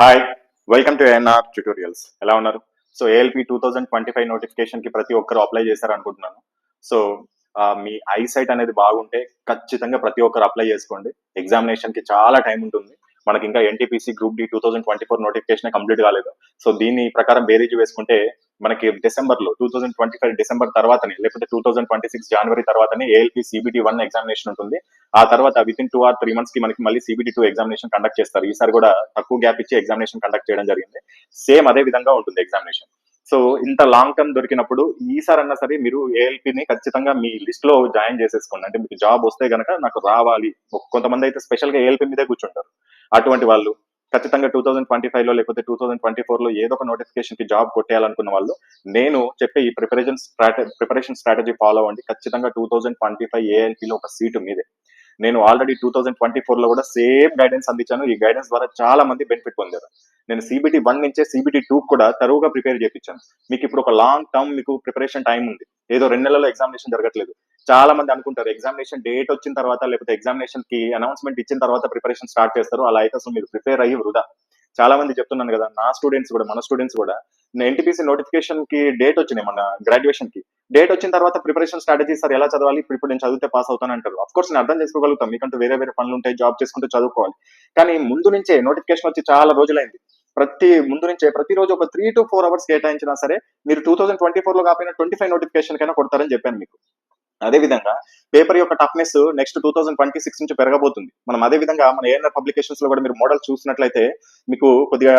Hi welcome to NR tutorials ఎలా ఉన్నారు? So ALP two thousand twenty five నోటిఫికేషన్కి ప్రతి ఒక్కరు అప్లై చేశారు అనుకుంటున్నాను సో మీ మీ ఐసైట్ అనేది బాగుంటే ఖచ్చితంగా ప్రతి ఒక్కరు అప్లై చేసుకోండి. ఎగ్జామినేషన్కి చాలా టైం ఉంటుంది. మనకి ఇంకా NTPC group D two thousand twenty four notification complete కాలేదు. సో దీని ప్రకారం బేరీజ్ వేసుకుంటే మనకి డిసెంబర్లో two thousand twenty five December తర్వాతనే లేకపోతే టూ థౌసండ్ ట్వంటీ సిక్స్ జనవరి తర్వాతనే ఏఎల్పి సిబిటి వన్ ఎగ్జామినేషన్ ఉంటుంది. ఆ తర్వాత with in two or three మంత్స్కి మనకి మళ్ళీ సిబిటి టూ ఎగ్జామినేషన్ కండక్ట్ చేస్తారు. ఈసారి కూడా తక్కువ గ్యాప్ ఇచ్చి ఎగ్జామినేషన్ కండక్ట్ చేయడం జరిగింది. సేమ్ అదే విధంగా ఉంటుంది ఎగ్జామినేషన్ సో ఇంత లాంగ్ టర్మ్ దొరికినప్పుడు ఈసారి అన్నా సరే మీరు ALP ని ఖచ్చితంగా మీ లిస్ట్లో జాయిన్ చేసేసుకోండి. అంటే మీకు జాబ్ వస్తే గనక నాకు రావాలి. కొంతమంది అయితే స్పెషల్గా ఏఎల్పి మీదే కూర్చుంటారు. అటువంటి వాళ్ళు ఖచ్చితంగా టూ థౌసండ్ ట్వంటీ ఫైవ్లో లేకపోతే టూ థౌసండ్ ట్వంటీ ఫోర్లో ఏదో ఒక నోటిఫికేషన్కి జాబ్ కొట్టేయాలనుకున్న వాళ్ళు నేను చెప్పే ఈ preparation strategy preparation strategy follow అవ్వండి. ఖచ్చితంగా two thousand twenty five ALP లో ఒక సీటు మీదే. నేను ఆల్రెడీ టూ థౌసండ్ ట్వంటీ ఫోర్లో కూడా సేమ్ గైడెన్స్ అందించాను. ఈ గైడెన్స్ ద్వారా చాలా మంది బెనిఫిట్ పొందారు. నేను సిబిటి వన్ నుంచే సిబిటి టూ కూడా తరువుగా ప్రిపేర్ చేయించాను మీకు ఇప్పుడు ఒక లాంగ్ టర్మ్ మీకు ప్రిపరేషన్ టైం ఉంది. ఏదో రెండు నెలల్లో ఎగ్జామినేషన్ జరగట్లేదు. చాలా మంది అనుకుంటారు ఎగ్జామినేషన్ డేట్ వచ్చిన తర్వాత లేకపోతే ఎగ్జామినేషన్కి అనౌన్స్మెంట్ ఇచ్చిన తర్వాత ప్రిపరేషన్ స్టార్ట్ చేస్తారు. అలా అయితే అసలు మీరు ప్రిపేర్ అయ్యి వృధా. చాలా మంది చెప్తున్నాను కదా నా స్టూడెంట్స్ కూడా మన స్టూడెంట్స్ కూడా ఎన్టీపీసీ నోటిఫికేషన్కి డేట్ వచ్చినాయి మన గ్రాడ్యుయేషన్కి. డేట్ వచ్చిన తర్వాత ప్రిపరేషన్ స్ట్రాటజీ సార్ ఎలా చదవాలి? ఇప్పుడు ఇప్పుడు నేను చదివితే పాస్ అవుతాను అంటారు. అఫ్ కోర్స్ నేను అర్థం చేసుకోగలుగుతాం మీకంటూ వేరే వేరే పనులు ఉంటాయి జాబ్ చేసుకుంటూ చదువుకోవాలి. కానీ ముందు నుంచే నోటిఫికేషన్ వచ్చి చాలా రోజులైంది. ప్రతి ముందు నుంచే ప్రతిరోజు ఒక త్రీ టు ఫోర్ అవర్స్ కేటాయించినా సరే మీరు టూ థౌసండ్ ట్వంటీ ఫోర్లో కాకపోయినా ట్వంటీ ఫైవ్ నోటిఫికేషన్ కైనా కొడతారని చెప్పాను మీకు. అదే విధంగా పేపర్ యొక్క toughness next two thousand twenty six నుంచి పెరగబోతుంది. మనం అదే విధంగా మన ఏఎన్ఆర్ పబ్లికేషన్స్లో కూడా మీరు మోడల్ చూసినట్లయితే మీకు కొద్దిగా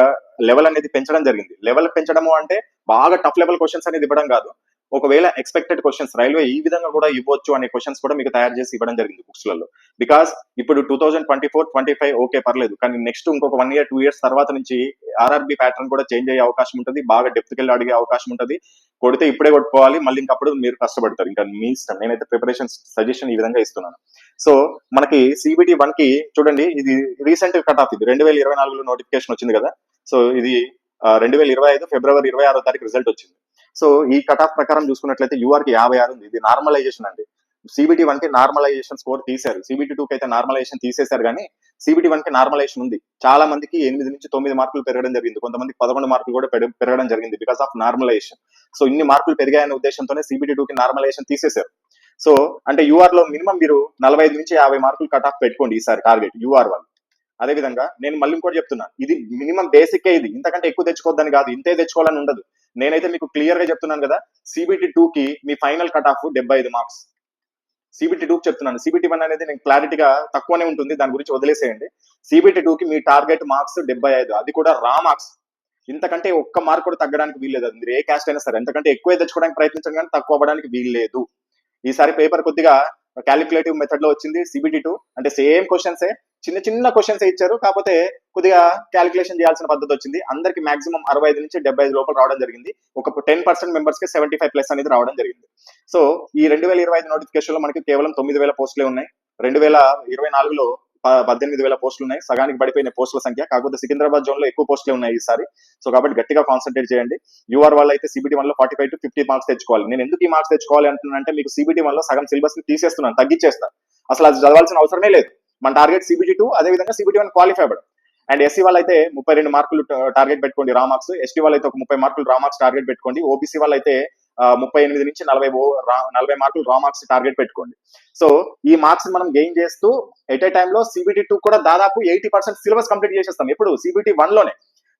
లెవెల్ అనేది పెంచడం జరిగింది. లెవెల్ పెంచడము అంటే బాగా టఫ్ లెవెల్ క్వశ్చన్స్ అనేది ఇవ్వడం కాదు. ఒకవేళ ఎక్స్పెక్టెడ్ క్వశ్చన్స్ రైల్వే ఈ విధంగా కూడా ఇవ్వచ్చు అనే క్వశ్చన్స్ కూడా మీకు తయారు చేసి ఇవ్వడం జరిగింది బుక్స్లలో. బికాస్ ఇప్పుడు two thousand twenty four twenty five okay పర్లేదు. కానీ నెక్స్ట్ ఇంకొక వన్ ఇయర్ టూ ఇయర్స్ తర్వాత నుంచి ఆర్ఆర్బి ప్యాటర్న్ కూడా చేంజ్ అయ్యే అవకాశం ఉంటుంది. బాగా డెప్త్ కెళ్ళి అడిగే అవకాశం ఉంటుంది. కొడితే ఇప్పుడే కొట్టుకోవాలి. మళ్ళీ ఇంకప్పుడు మీరు కష్టపడతారు. ఇంకా మీ ఇష్టం నేనైతే ప్రిపరేషన్ సజెషన్ ఈ విధంగా ఇస్తున్నాను. సో మనకి సిబిటి వన్కి చూడండి. ఇది రీసెంట్ కట్ ఆఫ్ ఇది. రెండు వేల ఇరవై నాలుగులో నోటిఫికేషన్ వచ్చింది కదా. సో ఇది రెండు వేల ఇరవై ఐదు ఫిబ్రవరి ఇరవై ఆరో తారీఖు రిజల్ట్ వచ్చింది. సో ఈ కట్ ఆఫ్ ప్రకారం చూసుకున్నట్లయితే యూఆర్కి యాభై ఆరు ఉంది. ఇది నార్మలైజేషన్ అండి. సిబిటి వన్కి నార్మలైజేషన్ స్కోర్ తీశారు. సిబిటి టూ కి అయితే నార్మలైజేషన్ తీసేశారు కానీ సిబిటి వన్కి నార్మలైజేషన్ ఉంది. చాలా మందికి ఎనిమిది నుంచి తొమ్మిది మార్కులు పెరగడం జరిగింది. కొంతమందికి పదకొండు మార్కులు కూడా పెరగడం జరిగింది బికాస్ ఆఫ్ నార్మలైజేషన్ సో ఇన్ని మార్కులు పెరిగాయనే ఉద్దేశంతోనే సిబిటి టూ కి నార్మలైజేషన్ తీసేశారు. సో అంటే యూఆర్లో మినిమం మీరు నలభై ఐదు నుంచి యాభై మార్కులు కట్ ఆఫ్ పెట్టుకోండి ఈసారి టార్గెట్ యూఆర్ వన్ అదే విధంగా నేను మళ్ళీ ఇంకోటి చెప్తున్నాను ఇది మినిమం బేసిక్ ఇది. ఇంతకంటే ఎక్కువ తెచ్చుకోవద్దని కాదు. ఇంతే తెచ్చుకోవాలని ఉండదు. నేనైతే మీకు క్లియర్గా చెప్తున్నాను కదా సిబిటి టూ కి మీ ఫైనల్ కట్ ఆఫ్ డెబ్బై ఐదు మార్క్స్. సిబిటి టూ చెప్తున్నాను. సిబిటి వన్ అనేది నేను క్లారిటీగా తక్కువనే ఉంటుంది. దాని గురించి వదిలేసేయండి. సిబిటి టూ కి మీ టార్గెట్ మార్క్స్ డెబ్బై ఐదు. అది కూడా రా మార్క్స్. ఇంతకంటే ఒక్క మార్క్ కూడా తగ్గడానికి వీల్లేదు. అది మీరు ఏ క్యాస్ట్ అయినా సరే. ఎంతకంటే ఎక్కువ తెచ్చుకోవడానికి ప్రయత్నించడం కానీ తక్కువ అవ్వడానికి వీల్లేదు. ఈసారి పేపర్ కొద్దిగా క్యాలిక్యులేటివ్ మెథడ్లో వచ్చింది సిబిటి టూ అంటే సేమ్ క్వశ్చన్సే చిన్న చిన్న క్వశ్చన్స్ ఇచ్చారు. కాకపోతే కొద్దిగా క్యాలిక్యులేషన్ చేయాల్సిన పద్ధతి వచ్చింది. అందరికి మాక్సిమం అరవై ఐదు నుంచి డెబ్బై ఐదు లోపల రావడం జరిగింది. ఒక టెన్ పర్సెంట్ మెంబర్స్కి సెవెంటీ ఫైవ్ ప్లస్ అనేది రావడం జరిగింది. సో ఈ రెండు వేల ఇరవై ఐదు నోటిఫికేషన్లో మనకి కేవలం తొమ్మిది వేల పోస్టులే ఉన్నాయి. రెండు వేల ఇరవై నాలుగులో పద్దెనిమిది వేల పోస్టులు ఉన్నాయి. సగానికి పడిపోయిన పోస్టుల సంఖ్య కాకపోతే సికింద్రాబాద్ జోన్లో ఎక్కువ పోస్టులు ఉన్నాయి ఈసారి. సో కాబట్టి గట్టిగా కాన్సన్ట్రేట్ చేయండి. యూఆర్ వాళ్ళు అయితే సిబిటి వన్లో forty five to fifty marks తెచ్చుకోవాలి. నేను ఎందుకు ఈ మార్క్స్ తెచ్చుకోవాలి అంటున్నానంటే మీకు సిబిటి వన్లో సగం సిలబస్ని తీసేస్తున్నాను తగ్గించేస్తాను అసలు అది చదవాల్సిన అవసరమే లేదు. మన టార్గెట్ సిబిజీ టూ అదే విధంగా CBT one qualify and SC వాళ్ళైతే ముప్పై రెండు మార్కులు uh, టార్గెట్ పెట్టుకోండి రా మార్క్స్ ఎస్టీ వాళ్ళైతే ఒక ముప్పై మార్కులు రా మార్క్స్ టార్గెట్ పెట్టుకోండి. ఓబీసీ వాళ్ళైతే అయితే uh, ముప్పై ఎనిమిది నుంచి నలభై ఓ రా- నలభై మార్కులు రా మార్క్స్ టార్గెట్ పెట్టుకోండి. సో ఈ మార్క్స్ మనం గెయిన్ చేస్తూ ఎట్ ఏ టైంలో సిబిటీ టూ కూడా దాదాపు ఎయిటీ పర్సెంట్ సిలబస్ కంప్లీట్ చేసేస్తాం. ఎప్పుడు? సిబిటి వన్లోనే.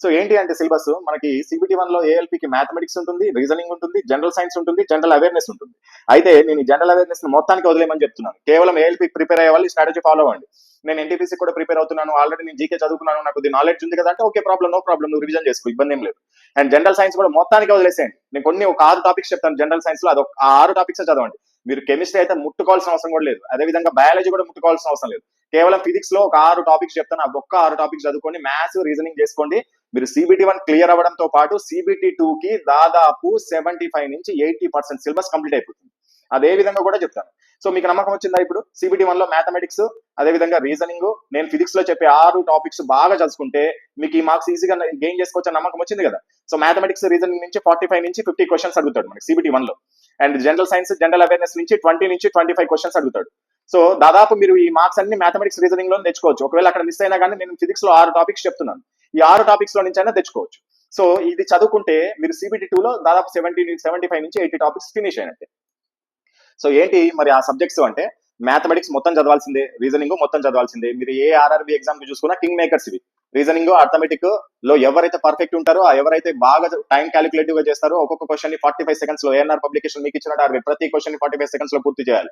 సో ఏంటి అంటే సిలబస్? మనకి సిబిటి వన్లో ఏఎల్పికి కి మ్యాథమెటిక్స్ ఉంటుంది రీజనింగ్ ఉంటుంది జనరల్ సైన్స్ ఉంటుంది జనరల్ అవేర్నెస్ ఉంటుంది. అయితే నేను జనరల్ అవేర్నెస్ మొత్తానికి వదిలేమని చెప్తున్నాను. కేవలం ఏఎల్పి ప్రిపేర్ అయ్యే వాళ్ళు స్ట్రాటజీ ఫాలో అవ్వండి. నేను ఎన్టీపీసీ కూడా ప్రిపేర్ అవుతున్నాను. ఆల్రెడీ నేను జీకే చదువుకున్నాను నాకు కొద్ది నాలెడ్జ్ ఉంది కదా అంటే ఓకే ప్రాబ్లం నో ప్రాబ్లం నువ్వు రివిజన్ చేసుకో ఇబ్బంది ఏం లేదు. అండ్ జనరల్ సైన్స్ కూడా మొత్తానికి వదిలేసేయండి. నేను కొన్ని ఒక ఆరు టాపిక్స్ చెప్తాను. జనరల్ సైన్స్లో అది ఆ ఆరు టాపిక్స్ చదవండి. మీరు కెమిస్ట్రీ అయితే ముట్టుకోవాల్సిన అవసరం కూడా లేదు. అదే విధంగా బయాలజీ కూడా ముట్టుకోవాల్సిన అవసరం లేదు. కేవలం ఫిజిక్స్లో ఒక ఆరు టాపిక్స్ చెప్తాను. ఆ ఒక్క ఆరు టాపిక్స్ చదువుకోండి మ్యాథ్స్ రీజనింగ్ చేసుకోండి. మీరు సిబిటి వన్ క్లియర్ అవ్వడంతో పాటు సిబిటి టూ కి దాదాపు సెవెంటీ ఫైవ్ నుంచి ఎయిటీ పర్సెంట్ సిలబస్ కంప్లీట్ అయిపోతుంది. అదే విధంగా కూడా చెప్తాను. సో మీకు నమ్మకం వచ్చిందా ఇప్పుడు? సిబిటి వన్లో మ్యాథమెటిక్స్ అదే విధంగా రీజనింగ్ నేను ఫిజిక్స్లో చెప్పే ఆరు టాపిక్స్ బాగా చదువుకుంటే మీకు ఈ మార్క్స్ ఈజీగా గెయిన్ చేసుకోవచ్చు నమ్మకం వచ్చింది కదా? సో మ్యాథమెటిక్స్ రీజనింగ్ నుంచి ఫార్టీ ఫైవ్ నుంచి ఫిఫ్టీ క్వశ్చన్స్ అడుగుతాడు మనకి సిబిటి వన్లో. And general science general awareness నుంచి ట్వంటీ నుంచి ట్వంటీ ఫైవ్ క్వశ్చన్స్ అడుగుతాడు. సో దాదాపు మీరు ఈ మార్క్స్ అన్ని మ్యాథమెటిక్స్ రీజనింగ్లో తెచ్చుకోవచ్చు. ఒకవేళ అక్కడ మిస్ అయినా కానీ నేను ఫిజిక్స్లో ఆరు టాపిక్స్ చెప్తున్నాను. ఈ ఆరు టాపిక్స్లో నుంచి అయినా తెచ్చుకోవచ్చు. సో ఇది చదువుకుంటే మీరు సిబిటి టూ లో దాదాపు సెవెంటీ సెవెంటీ ఫైవ్ నుంచి ఎయిటీ టాపిక్స్ ఫినిష్ అయినట్టే. సో ఏంటి మరి ఆ సబ్జెక్ట్స్ అంటే మ్యాథమెటిక్స్ మొత్తం చదవాల్సిందే రీజనింగ్ మొత్తం చదవాల్సిందే. మీరు ఏ ఆర్ఆర్బి ఎగ్జామ్కి చూసుకున్నా కింగ్ మేకర్స్ ఇవి. రీజనింగ్ అర్థమెటిక్లో ఎవరైతే పర్ఫెక్ట్ ఉంటారో ఎవరైతే బాగా టైం క్యాలిక్యులేటివ్గా చేస్తారో ఒక్కొక్క క్వశ్చన్ని ఫార్టీ ఫైవ్ సెకండ్స్లో ఏఎన్ఆర్ పబ్లికేషన్ మీకు ఇచ్చిన టార్గెట్ ప్రతి క్వశ్చన్ని ఫార్టీ ఫైవ్ సెకండ్స్లో పూర్తి చేయాలి.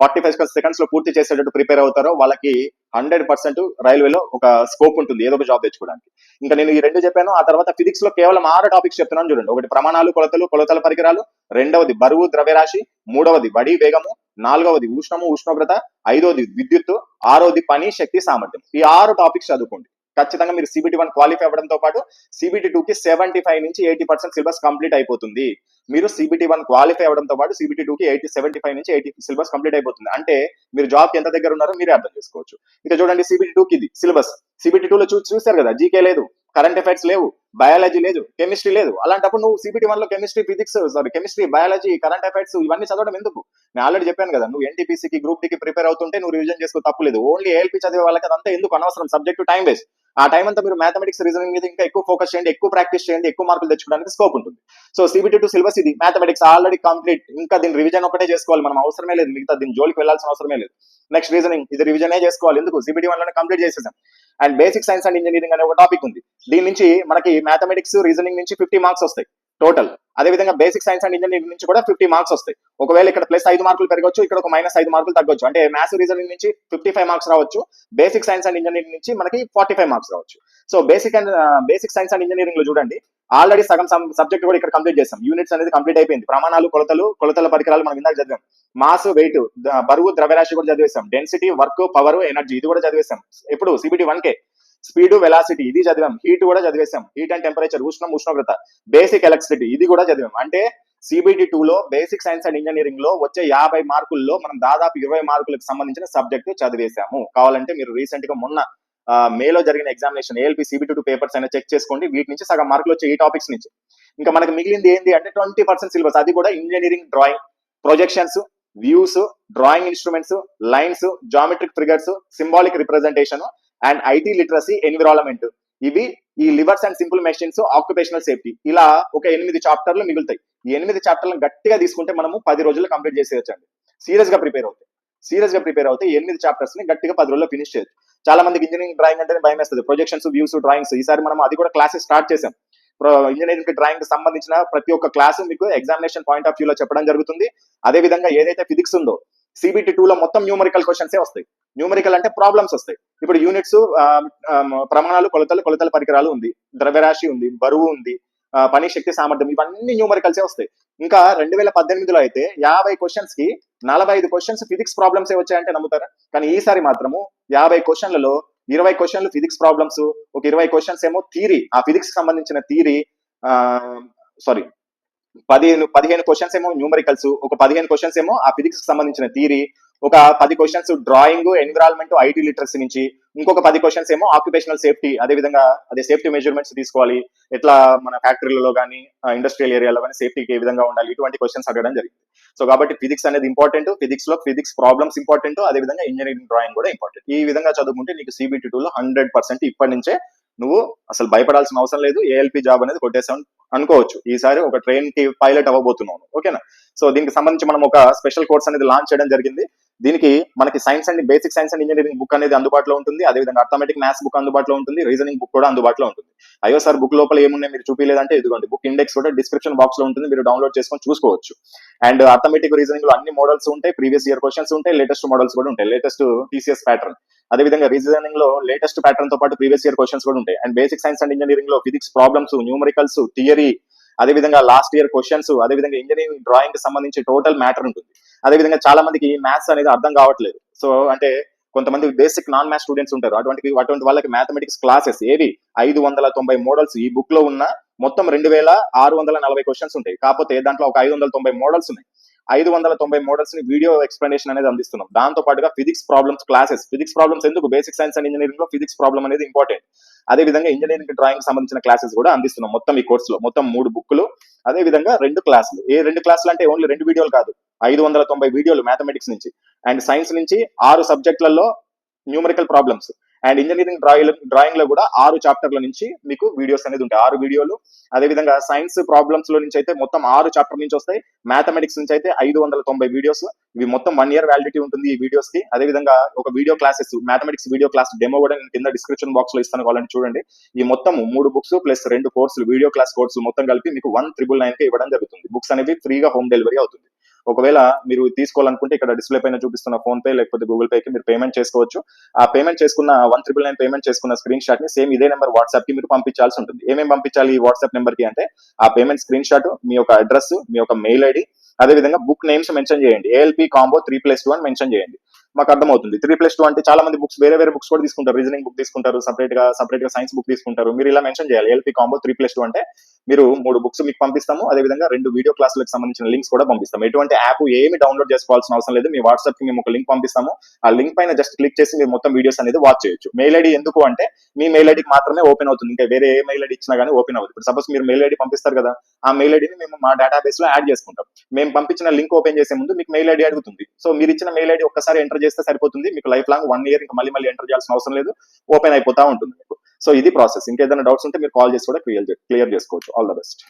ఫార్టీ ఫైవ్ సెకండ్స్లో పూర్తి చేసేటట్టు ప్రిపేర్ అవుతారో వాళ్ళకి హండ్రెడ్ పర్సెంట్ రైల్వేలో ఒక స్కోప్ ఉంటుంది ఏదో ఒక జాబ్ తెచ్చుకోవడానికి. ఇంకా నేను ఈ రెండు చెప్పాను ఆ తర్వాత ఫిజిక్స్లో కేవలం ఆరు టాపిక్స్ చెప్తున్నాను చూడండి. ఒకటి ప్రమాణాలు కొలతలు కొలతల పరికరాలు రెండవది బరువు ద్రవ్యరాశి మూడవది వడి వేగము నాలుగవది ఉష్ణము ఉష్ణోగ్రత ఐదవది విద్యుత్తు ఆరోది పని శక్తి సామర్థ్యం. ఈ ఆరు టాపిక్స్ చదువుకోండి. ఖచ్చితంగా మీరు సిబిటి వన్ క్వాలిఫై అవ్వడంతో పాటు సిబిటి టూ కి సెవెంటీ ఫైవ్ నుంచి ఎయిటీ పర్సెంట్ సిలబస్ కంప్లీట్ అయిపోతుంది. మీరు సిబిటి వన్ క్వాలిఫై అవ్వడంతో పాటు సిబిటి టూ కి ఎయిటీ సెవెంటీ ఫైవ్ నుంచి ఎయిటీ సిలబస్ కంప్లీట్ అయిపోతుంది. అంటే మీరు జాబ్ ఎంత దగ్గర ఉన్నారో మీరే అర్థం చేసుకోవచ్చు. ఇక చూడండి సిబిటి టూ కి ఇది సిలబస్ సిబిటి టూ లో చూ చూసారు కదా జీకే లేదు కరెంట్ అఫైర్స్ లేవు బయాలజీ లేదు కెమిస్ట్రీ లేదు. అలాంటప్పుడు నువ్వు సిబిటి వన్లో chemistry physics sorry chemistry biology current affairs ఇవన్నీ చదవడం ఎందుకు? నేను ఆల్రెడీ చెప్పాను కదా నువ్వు ఎన్టీపీసీకి గ్రూప్ డికి ప్రిపేర్ అవుతుంటే నువ్వు రివిజన్ చేసుకో తప్పులేదు. ఓన్లీ ఏఎల్పీ చదివే వాళ్ళకి అదంతా ఎందుకు అనవసరం? సబ్జెక్ట్ టైం వేస్ట్ ఆ టైం అంతా మీరు మ్యాథమెటిక్స్ రీజనింగ్ మీద ఇంకా ఎక్కువ ఫోకస్ చేయండి ఎక్కువ ప్రాక్టీస్ చేయండి ఎక్కువ మార్కులు తెచ్చుకోవడానికి స్కోప్ ఉంటుంది. సో సిబిటీ టు సిలబస్ ఇది. మ్యాథమెటిక్స్ ఆల్రెడీ కంప్లీట్ ఇంకా దీని రివిజన్ ఒకటే చేసుకోవాలి. మనం అవసరమే లేదు. మిగతా దీని జోలికి వెళ్ళాల్సిన అవసరమే లేదు. నెక్స్ట్ రీజనింగ్ ఇది రివిజనే చేసుకోవాలి. ఎందుకు? సిబిటీ వన్లోనే కంప్లీట్ చేసేసాం. And basic science and engineering అనే ఒక టాపిక్ ఉంది. దీని నుంచి మనకి మ్యాథమెటిక్స్ రీజనింగ్ నుంచి ఫిఫ్టీ మార్క్స్ వస్తాయి. టోటల్ అదే విధంగా బేసిక్ సైన్స్ అండ్ ఇంజనీరింగ్ నుంచి కూడా ఫిఫ్టీ మార్క్స్ వస్తాయి. ఒకవేళ ఇక్కడ ప్లస్ ఐదు మార్కులు పెరగవచ్చు ఇక్కడ ఒక మైనస్ ఐదు మార్కులు తగ్గొచ్చు. అంటే మ్యాథ్స్ రీజనింగ్ నుంచి ఫిఫ్టీ ఫైవ్ మార్క్స్ రావచ్చు. బేసిక్ సైన్స్ అండ్ ఇంజనీరింగ్ నుంచి మనకి ఫార్టీ ఫైవ్ మార్క్స్ రావచ్చు so basic and basic science and ఇంజనీరింగ్లో చూడండి. ఆల్రెడీ సగం సబ్జెక్ట్ కూడా ఇక్కడ కంప్లీట్ చేస్తాం యూనిట్స్ అనేది కంప్లీట్ అయిపోయింది. ప్రమాణాలు కొలతలు కొలతల పరికరాలు మనం ఇందాక చదివాం. మాస్ వెయిట్ బరువు ద్రవ్యరాశి కూడా చదివేసాం డెన్సిటీ వర్క్ పవర్ ఎనర్జీ ఇది కూడా చదివేసాం ఎప్పుడు? సిబిటి వన్ కే స్పీడ్ వెలాసిటీ ఇది చదివాం. హీట్ కూడా చదివేసాం హీట్ అండ్ టెంపరేచర్ ఉష్ణం ఉష్ణోగ్రత బేసిక్ ఎలక్ట్రిసిటీ ఇది కూడా చదివాం. అంటే సిబిటి టూ లో బేసిక్ సైన్స్ అండ్ ఇంజనీరింగ్లో వచ్చే యాభై మార్కుల్లో మనం దాదాపు ఇరవై మార్కులకు సంబంధించిన సబ్జెక్ట్ చదివేశాము. కావాలంటే మీరు రీసెంట్గా మొన్న మేలో జరిగిన examination ALP CBT two papers అయినా చెక్ చేసుకోండి. వీటి నుంచి సగం మార్కులు వచ్చే ఈ టాపిక్స్ నుంచి. ఇంకా మనకి మిగిలింది ఏంటి అంటే ట్వంటీ పర్సెంట్ సిలబస్ అది కూడా engineering drawing projections views drawing instruments lines geometric figures symbolic representation and IT literacy environment ఇవి ఈ levers and simple machines occupational safety ఇలా ఒక ఎనిమిది చాప్టర్లు మిగులుతాయి. ఈ ఎనిమిది చాప్టర్లను గట్టిగా తీసుకుంటే మనము పది రోజుల్లో కంప్లీట్ చేసేయచ్చండి. సీరియస్గా ప్రిపేర్ అవుతాయి. సీరియస్గా ప్రిపేర్ అవుతాయి. ఎనిమిది చాప్టర్స్ని గట్టిగా పది రోజుల్లో ఫినిష్ చేయొచ్చు. చాలా మందికి ఇంజనీరింగ్ డ్రాయింగ్ అంటేనే భయం వేస్తుంది. Projections views drawings. ఈసారి మనం అది కూడా క్లాసెస్ స్టార్ట్ చేసాం ఇంజనీరింగ్ డ్రాయింగ్ సంబంధించిన ప్రతి ఒక్క క్లాస్ మీకు ఎగ్జామినేషన్ పాయింట్ ఆఫ్ వ్యూలో చెప్పడం జరుగుతుంది. అదే విధంగా ఏదైతే ఫిజిక్స్ ఉందో సిబిటి టూ లో మొత్తం న్యూమరికల్ క్వశ్చన్సే వస్తాయి. న్యూమరికల్ అంటే ప్రాబ్లమ్స్ వస్తాయి. ఇప్పుడు యూనిట్స్ ప్రమాణాలు కొలతలు కొలతల పరికరాలు ఉంది. ద్రవ్యరాశి ఉంది బరువు ఉంది పని శక్తి సామర్థ్యం ఇవన్నీ న్యూమరికల్సే వస్తాయి. ఇంకా రెండు వేల పద్దెనిమిదిలో అయితే యాభై క్వశ్చన్స్కి నలభై ఐదు క్వశ్చన్స్ ఫిజిక్స్ ప్రాబ్లమ్స్ వచ్చాయంటే నమ్ముతారా? కానీ ఈసారి మాత్రము యాభై క్వశ్చన్లలో ఇరవై క్వశ్చన్లు ఫిజిక్స్ ప్రాబ్లమ్స్ ఒక ఇరవై క్వశ్చన్స్ ఏమో థీరీ ఆ ఫిజిక్స్ సంబంధించిన థీరీ సారీ పదిహేను పదిహేను క్వశ్చన్స్ ఏమో న్యూమరికల్స్ ఒక పదిహేను క్వశ్చన్స్ ఏమో ఆ ఫిజిక్స్ సంబంధించిన థీరీ ఒక పది questions drawing environment IT literacy నుంచి ఇంకొక పది క్వశ్చన్స్ ఏమో ఆక్యుపేషనల్ సేఫ్టీ అదే విధంగా అదే సేఫ్టీ మెజర్మెంట్స్ తీసుకోవాలి. ఎట్లా మన ఫ్యాక్టరీలలో కానీ ఇండస్ట్రియల్ ఏరియాలో కానీ సేఫ్టీకి ఏ విధంగా ఉండాలి ఇటువంటి క్వశ్చన్స్ అడగడం జరిగింది. సో కాబట్టి ఫిజిక్స్ అనేది ఇంపార్టెంట్ ఫిజిక్స్లో ఫిజిక్స్ ప్రాబ్లమ్స్ ఇంపార్టెంట్ అదే విధంగా ఇంజనీరింగ్ డ్రాయింగ్ కూడా ఇంపార్టెంట్ ఈ విధంగా చదువుకుంటే నీకు సిబిటి టూ లో హండ్రెడ్ పర్సెంట్ ఇప్పటి నుంచే నువ్వు అసలు భయపడాల్సిన అవసరం లేదు. ఏఎల్పి జాబ్ అనేది కొట్టేసాం అనుకోవచ్చు. ఈసారి ఒక ట్రైన్కి పైలట్ అవ్వబోతున్నాను. ఓకేనా? సో దీనికి సంబంధించి మనం ఒక స్పెషల్ కోర్స్ అనేది లాంచ్ చేయడం జరిగింది. దీనికి మనకి science and basic science and engineering book అనేది అందుబాటులో ఉంటుంది. అదేవిధంగా అర్థమెటిక్ మ్యాథ్స్ బుక్ అందుబాటులో ఉంటుంది. రీజనింగ్ బుక్ కూడా అందుబాటులో ఉంటుంది. అయ్యో సార్ బుక్ లోపల ఏమున్నాయి మీరు చూపించలేదంటే ఇదిగోండి. బుక్ ఇండెక్స్ కూడా డిస్క్రిప్షన్ బాక్స్లో ఉంటుంది. మీరు డౌన్లోడ్ చేసుకొని చూసుకోవచ్చు. అండ్ అర్థమెటిక్ రీజనింగ్లో అన్ని మోడల్స్ ఉంటాయి. ప్రీవియస్ ఇయర్ క్వశ్చన్స్ ఉంటాయి. లేటెస్ట్ మోడల్స్ కూడా ఉంటాయి. లేటెస్ట్ టీసీఎస్ ప్యాటర్న్ అదేవిధంగా రీజనింగ్లో లేటెస్ట్ ప్యాటర్న్తో పాటు ప్రీవియస్ ఇయర్ క్వశ్చన్స్ కూడా ఉంటాయి. అండ్ బేసిక్ సైన్స్ అండ్ ఇంజనీరింగ్లో ఫిజిక్స్ ప్రాబ్లమ్స్ న్యూమరికల్స్ థియరీ అదేవిధంగా లాస్ట్ ఇయర్ క్వశ్చన్స్ అదేవిధంగా ఇంజనీరింగ్ డ్రాయింగ్కి సంబంధించి టోటల్ మ్యాటర్ ఉంటుంది. అదేవిధంగా చాలా మందికి మ్యాథ్స్ అనేది అర్థం కావట్లేదు. సో అంటే కొంతమంది బేసిక్ నాన్ మ్యాథ్ స్టూడెంట్స్ ఉంటారు. అటువంటి అటువంటి వాళ్ళకి మ్యాథమెటిక్స్ క్లాసెస్ ఏవి? ఐదు వందల తొంభై మోడల్స్ ఈ బుక్లో ఉన్న మొత్తం రెండు వేల ఆరు వందల నలభై క్వశ్చన్స్ ఉంటాయి. కాకపోతే దాంట్లో ఒక ఐదు వందల తొంభై మోడల్స్ ఉన్నాయి. ఐదు వందల తొంభై మోడల్స్ని వీడియో ఎక్స్ప్లెనేషన్ అనేది అందిస్తున్నాం. దాంతో పాటుగా physics problems classes physics problems ఎందుకు? బేసిక్ సైన్స్ అండ్ ఇంజనీరింగ్లో ఫిజిక్స్ ప్రాబ్లమ్ అనేది ఇంపార్టెంట్ అదే విధంగా ఇంజనీరింగ్ డ్రాయింగ్ సంబంధించిన క్లాసెస్ కూడా అందిస్తున్నాం మొత్తం ఈ కోర్సులో మొత్తం మూడు బుక్లు అదే విధంగా రెండు క్లాసులు ఏ రెండు క్లాసులు అంటే ఓన్లీ రెండు వీడియోలు కాదు. ఐదు వందల తొంభై వీడియోలు మ్యాథమెటిక్స్ నుంచి. అండ్ సైన్స్ నుంచి ఆరు సబ్జెక్టులలో numerical problems and engineering drawing డ్రాయింగ్లో కూడా ఆరు చాప్టర్ల నుంచి మీకు వీడియోస్ అనేది ఉంటాయి. ఆరు వీడియోలు అదే విధంగా సైన్స్ ప్రాబ్లమ్స్లో నుంచి అయితే మొత్తం ఆరు చాప్టర్ నుంచి వస్తాయి. మ్యాథమెటిక్స్ నుంచి అయితే ఐదు వందల తొంభై వీడియోస్ ఇవి మొత్తం వన్ ఇయర్ వ్యాలిడిటీ ఉంటుంది ఈ వీడియోస్కి. అదే విధంగా ఒక video classes mathematics video class demo కూడా నేను కింద డిస్క్రిప్షన్ బాక్స్లో ఇస్తాను కావాలని చూడండి. ఈ మొత్తం మూడు బుక్స్ ప్లస్ రెండు కోర్సులు వీడియో క్లాస్ కోర్సులు మొత్తం కలిపి మీకు వన్ త్రిబుల్ నైన్కి ఇవ్వడం జరుగుతుంది. బుక్స్ అనేవి ఫ్రీగా హోమ్ డెలివరీ అవుతుంది. ఒకవేళ మీరు తీసుకోవాలనుకుంటే ఇక్కడ డిస్ప్లే పైన చూపిస్తున్న ఫోన్ పే లేకపోతే గూగుల్ పే కి మీరు పేమెంట్ చేసుకోవచ్చు. ఆ పేమెంట్ చేసుకున్న వన్ త్రిబుల్ నైన్ పేమెంట్ చేసుకున్న స్క్రీన్ షాట్ని సేమ్ ఇదే నెంబర్ వాట్సాప్కి మీరు పంపించాల్సి ఉంటుంది. ఏమేమి పంపించాలి ఈ వాట్సాప్ నెంబర్కి అంటే ఆ పేమెంట్ స్క్రీన్ షాట్ మీ యొక్క అడ్రస్ మీ యొక్క మెయిల్ ఐడి అదే విధంగా బుక్ నేమ్స్ మెన్షన్ చేయండి. ALP combo three plus two అని మెన్షన్ చేయండి. మాకు అర్థమవుతుంది. త్రీ ప్లస్ టూ అంటే చాలా మంది బుక్స్ వేరే వేరే బుక్స్ కూడా తీసుకుంటారు. రీజనింగ్ బుక్ తీసుకుంటారు సపరేట్గా సపరేట్గా సైన్స్ బుక్ తీసుకుంటారు. మీరు ఇలా మెన్షన్ చేయాలి. ALP combo three plus two అంటే మీరు మూడు బుక్స్ మీకు పంపిస్తాము. అదే విధంగా రెండు వీడియో క్లాసులకు సంబంధించిన లింక్స్ కూడా పంపిస్తాము. ఎటువంటి యాప్ ఏమి డౌన్లోడ్ చేసుకోవాల్సిన అవసరం లేదు. మీ వాట్సాప్కి మేము ఒక లింక్ పంపిస్తాము. ఆ లింక్ పైన జస్ట్ క్లిక్ చేసి మీరు మొత్తం వీడియోస్ అనేది వాచ్ చేయొచ్చు. మెయిల్ ఐడి ఎందుకు అంటే మీ మెయిల్ ఐడికి మాత్రమే ఓపెన్ అవుతుంది. ఇంకా వేరే ఏ మెయిల్ ఐడి ఇచ్చినా కానీ ఓపెన్ అవుతుంది ఇప్పుడు సపోజ్ మీరు మెయిల్ ఐడి పంపిస్తారు కదా ఆ మెయిల్ ఐడిని మేము మా డేటాబేస్లో యాడ్ చేసుకుంటాం. మేము పంపించిన లింక్ ఓపెన్ చేసే ముందు మీకు మెయిల్ ఐడి అడుగుతుంది. సో మీరు ఇచ్చిన మెయిల్ ఐడి ఒక్కసారి ఎంటర్ చేస్తే సరిపోతుంది. మీకు లైఫ్ లాంగ్ వన్ ఇయర్ ఇంకా మళ్ళీ మళ్ళీ ఎంటర్ చేయాల్సిన అవసరం లేదు. ఓపెన్ అయిపోతా ఉంటుంది. సో ఇది ప్రాసెస్. ఇంకేదైనా డౌట్స్ ఉంటే మీరు కాల్ చేసి కూడా క్లియర్ క్లియర్ చేసుకోవచ్చు. All the best.